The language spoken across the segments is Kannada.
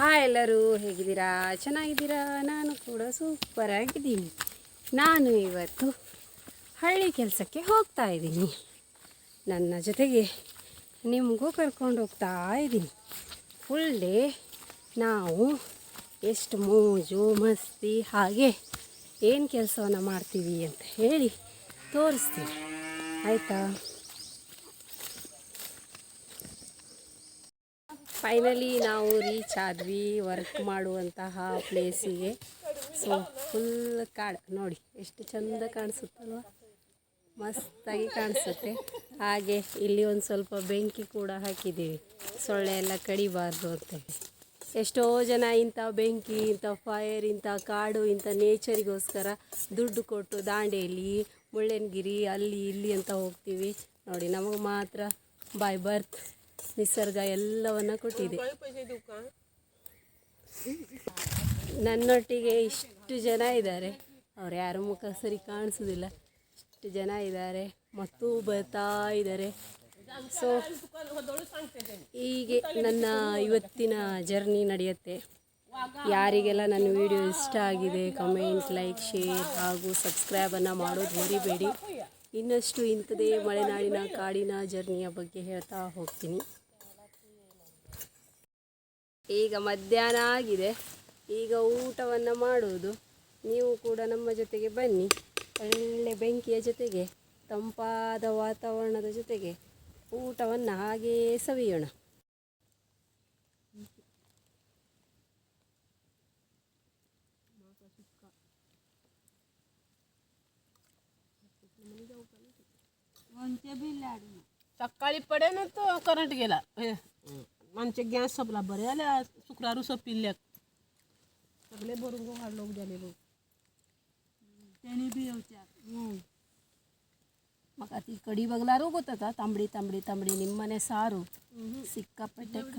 ಹಾಯ್ ಎಲ್ಲರೂ, ಹೇಗಿದ್ದೀರಾ? ಚೆನ್ನಾಗಿದ್ದೀರಾ? ನಾನು ಕೂಡ ಸೂಪರ್ ಆಗಿದ್ದೀನಿ. ನಾನು ಇವತ್ತು ಹಳ್ಳಿ ಕೆಲಸಕ್ಕೆ ಹೋಗ್ತಾ ಇದ್ದೀನಿ. ನನ್ನ ಜೊತೆಗೆ ನಿಮಗೂ ಕರ್ಕೊಂಡು ಹೋಗ್ತಾ ಇದ್ದೀನಿ. ಫುಲ್ ಡೇ ನಾವು ಎಷ್ಟು ಮೋಜು, ಮಸ್ತಿ, ಹಾಗೆ ಏನು ಕೆಲಸವನ್ನು ಮಾಡ್ತೀವಿ ಅಂತ ಹೇಳಿ ತೋರಿಸ್ತೀನಿ. ಆಯಿತಾ? ಫೈನಲಿ ನಾವು ರೀಚ್ ಆದ್ವಿ ವರ್ಕ್ ಮಾಡುವಂತಹ ಪ್ಲೇಸಿಗೆ ಸೊ ಫುಲ್ ಕಾಡು, ನೋಡಿ, ಎಷ್ಟು ಚಂದ ಕಾಣಿಸುತ್ತಲ್ವ? ಮಸ್ತಾಗಿ ಕಾಣಿಸುತ್ತೆ. ಹಾಗೆ, ಇಲ್ಲಿ ಒಂದು ಸ್ವಲ್ಪ ಬೆಂಕಿ ಕೂಡ ಹಾಕಿದ್ದೀವಿ. ಸೊಳ್ಳೆ ಎಲ್ಲ ಕಡಿಬಾರ್ದು ಅಂತ ಎಷ್ಟೋ ಜನ ಇಂಥ ಬೆಂಕಿ, ಇಂಥ ಫೈರ್ ಇಂಥ ಕಾಡು, ಇಂಥ ನೇಚರಿಗೋಸ್ಕರ ದುಡ್ಡು ಕೊಟ್ಟು ದಾಂಡೇಲಿ ಮುಳ್ಳಯ್ಯನಗಿರಿ ಅಲ್ಲಿ, ಇಲ್ಲಿ ಅಂತ ಹೋಗ್ತೀವಿ. ನೋಡಿ, ನಮಗೆ ಮಾತ್ರ ಬೈ ಬರ್ತ್ ನಿಸರ್ಗ ಎಲ್ಲವನ್ನ ಕೊಟ್ಟಿದೆ. ನನ್ನೊಟ್ಟಿಗೆ ಇಷ್ಟು ಜನ ಇದ್ದಾರೆ. ಅವ್ರು ಯಾರು ಮುಖ ಸರಿ ಕಾಣಿಸೋದಿಲ್ಲ. ಇಷ್ಟು ಜನ ಇದ್ದಾರೆ. ಮತ್ತು ಬರ್ತಾ ಇದ್ದಾರೆ. ಸೊ ಹೀಗೆ ನನ್ನ ಇವತ್ತಿನ ಜರ್ನಿ ನಡೆಯುತ್ತೆ. ಯಾರಿಗೆಲ್ಲ ನನ್ನ ವಿಡಿಯೋ ಇಷ್ಟ ಆಗಿದೆ ಕಮೆಂಟ್ ಲೈಕ್ ಶೇರ್ ಹಾಗೂ ಸಬ್ಸ್ಕ್ರೈಬನ್ನು ಮಾಡೋದು ಮರಿಬೇಡಿ. ಇನ್ನಷ್ಟು ಇಂಥದೇ ಮಲೆನಾಡಿನ ಕಾಡಿನ ಜರ್ನಿಯ ಬಗ್ಗೆ ಹೇಳ್ತಾ ಹೋಗ್ತೀನಿ. ಈಗ ಮಧ್ಯಾಹ್ನ ಆಗಿದೆ. ಈಗ ಊಟವನ್ನು ಮಾಡುವುದು. ನೀವು ಕೂಡ ನಮ್ಮ ಜೊತೆಗೆ ಬನ್ನಿ. ಒಳ್ಳೆ ಬೆಂಕಿಯ ಜೊತೆಗೆ, ತಂಪಾದ ವಾತಾವರಣದ ಜೊತೆಗೆ ಊಟವನ್ನು ಹಾಗೇ ಸವಿಯೋಣ. सका पडे ना तो करंट गेला. आमचे सोपला बरे. जाले आज शुक्रारू सोपिल्ल्याक सगळे ती कडी बगलारूच कोता तांबडी तांबडी तांबडी निम्माने सारू. सिक्का पेटक.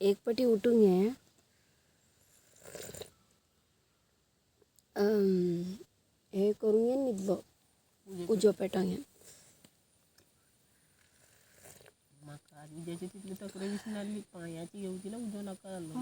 एक पटी उठून घे अम, हे उजो पेटोन घे म्हाका उद्याची तिथली तक्रार दिसणार पायाची तिला उजो नका आणि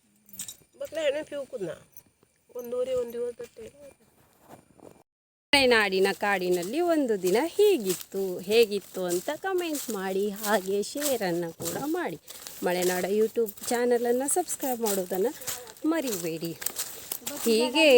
ಪಿವುಕುದ್ನ ಒಂದೂರಿ ಒಂದು ಮಲೆನಾಡಿನ ಕಾಡಿನಲ್ಲಿ ಒಂದು ದಿನ ಹೀಗಿತ್ತು, ಹೇಗಿತ್ತು ಅಂತ ಕಮೆಂಟ್ ಮಾಡಿ, ಹಾಗೆ ಶೇರನ್ನು ಕೂಡ ಮಾಡಿ. ಮಲೆನಾಡ ಯೂಟ್ಯೂಬ್ ಚಾನಲನ್ನು ಸಬ್ಸ್ಕ್ರೈಬ್ ಮಾಡೋದನ್ನು ಮರಿಬೇಡಿ. ಹೀಗೆ.